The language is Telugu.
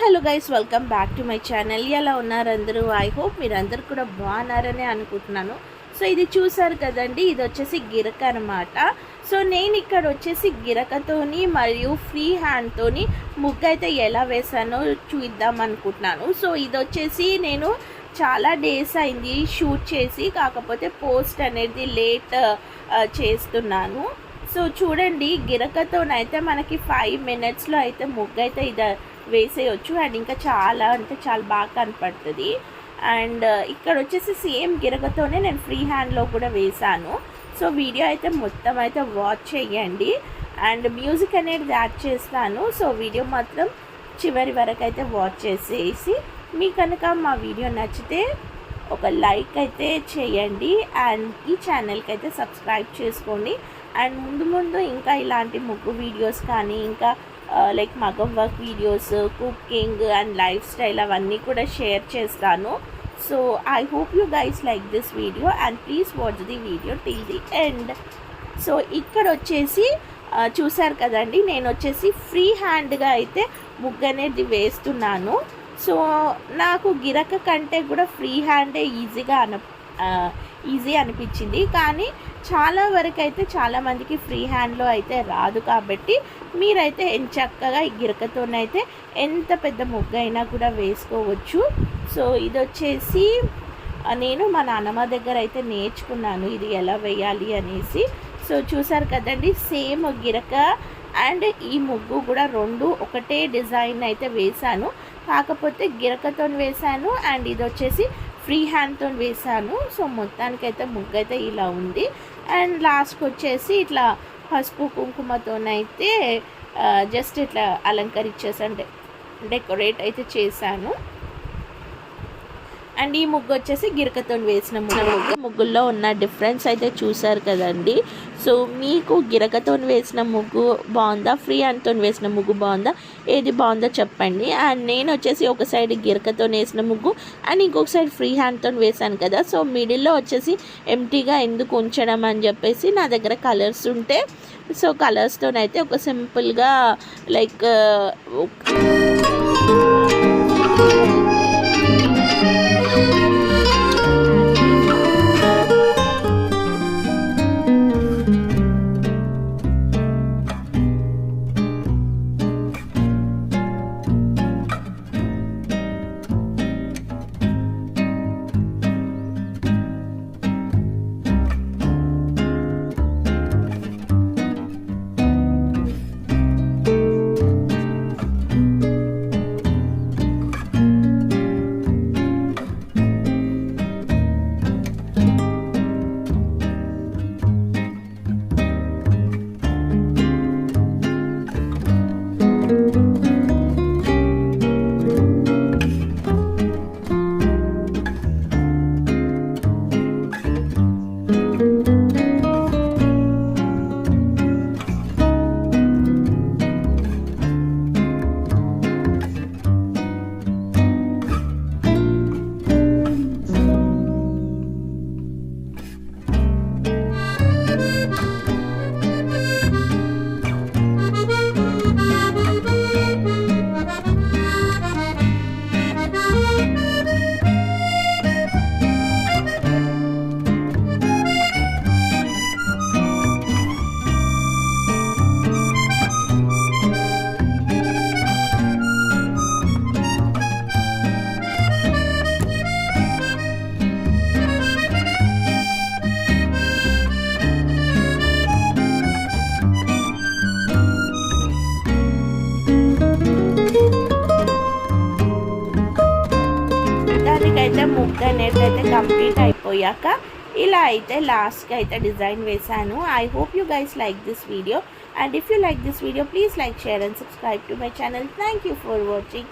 Hello guys welcome back to my channel. ఎలా ఉన్నారు అందరూ? ఐ హోప్ మీరు అందరు కూడా బాగున్నారని అనుకుంటున్నాను. సో ఇది చూసారు కదండి ఇది వచ్చేసి గిరక అనమాట సో నేను ఇక్కడ వచ్చేసి గిరకతోని మరియు ఫ్రీ హ్యాండ్తోని ముగ్గు అయితే ఎలా వేసానో చూద్దాం అనుకుంటున్నాను. సో ఇది వచ్చేసి నేను చాలా డేస్ అయింది షూట్ చేసి కాకపోతే పోస్ట్ అనేది లేట్ చేస్తున్నాను. సో చూడండి గిరకతోనైతే మనకి ఫైవ్ మినిట్స్లో అయితే ముగ్గు అయితే ఇది వేసేయచ్చు. అండ్ ఇంకా చాలా అంటే చాలా బాగా కనపడుతుంది. అండ్ uh, ఇక్కడ వచ్చేసి సేమ్ గిరగతోనే నేను ఫ్రీ హ్యాండ్లో కూడా వేశాను సో వీడియో అయితే మొత్తం అయితే వాచ్ చేయండి అండ్ మ్యూజిక్ అనేది యాడ్ చేస్తాను. సో వీడియో మాత్రం చివరి వరకు అయితే వాచ్ చేసేసి మీ కనుక మా వీడియో నచ్చితే ఒక లైక్ అయితే చేయండి అండ్ ఈ ఛానల్కి అయితే సబ్స్క్రైబ్ చేసుకోండి. అండ్ ముందు ముందు ఇంకా ఇలాంటి ముగ్గు వీడియోస్ కానీ ఇంకా like మగం work videos cooking and lifestyle అవన్నీ కూడా షేర్ చేస్తాను. So I hope you guys like this video and please watch the video till the end so ఇక్కడ వచ్చేసి చూసారు కదండి నేను వచ్చేసి ఫ్రీ హ్యాండ్గా అయితే ముగ్గు అనేది వేస్తున్నాను. సో నాకు గిరక కంటే కూడా ఫ్రీ హ్యాండే ఈజీగా అన ఈజీ అనిపించింది. కానీ చాలా వరకు అయితే చాలామందికి ఫ్రీ హ్యాండ్లో అయితే రాదు కాబట్టి మీరైతే చక్కగా ఈ గిరకతోనైతే ఎంత పెద్ద ముగ్గు అయినా కూడా వేసుకోవచ్చు. సో ఇది వచ్చేసి నేను మా నాన్నమ్మ దగ్గర అయితే నేర్చుకున్నాను ఇది ఎలా వేయాలి అనేసి. సో చూసారు కదండి సేమ్ గిరక అండ్ ఈ ముగ్గు కూడా రెండు ఒకటే డిజైన్ అయితే వేశాను. కాకపోతే గిరకతో వేశాను అండ్ ఇది వచ్చేసి ఫ్రీ హ్యాండ్తో వేశాను. సో మొత్తానికైతే ముగ్గు అయితే ఇలా ఉంది. అండ్ లాస్ట్కి వచ్చేసి ఇట్లా పసుపు కుంకుమతోనైతే జస్ట్ ఇట్లా అలంకరించేసాను డెకరేట్ అయితే చేశాను. అండ్ ఈ ముగ్గు వచ్చేసి గిరకతో వేసిన ముగ్గు. ముగ్గుల్లో ఉన్న డిఫరెన్స్ అయితే చూసారు కదండి. సో మీకు గిరకతో వేసిన ముగ్గు బాగుందా? ఫ్రీ హ్యాండ్తో వేసిన ముగ్గు బాగుందా? ఏది బాగుందో చెప్పండి. అండ్ నేను వచ్చేసి ఒక సైడ్ గిరకతో వేసిన ముగ్గు అండ్ ఇంకొక సైడ్ ఫ్రీ హ్యాండ్తో వేసాను కదా. సో మిడిల్లో వచ్చేసి ఎంటీగా ఎందుకు ఉంచడం అని చెప్పేసి నా దగ్గర కలర్స్ ఉంటే సో కలర్స్తోనైతే ఒక సింపుల్గా లైక్ అయితే కంప్లీట్ అయిపోయాక ఇలా అయితే లాస్ట్కి అయితే డిజైన్ వేశాను. I hope you guys like this video and if you like this video please like share and subscribe to my channel thank you for watching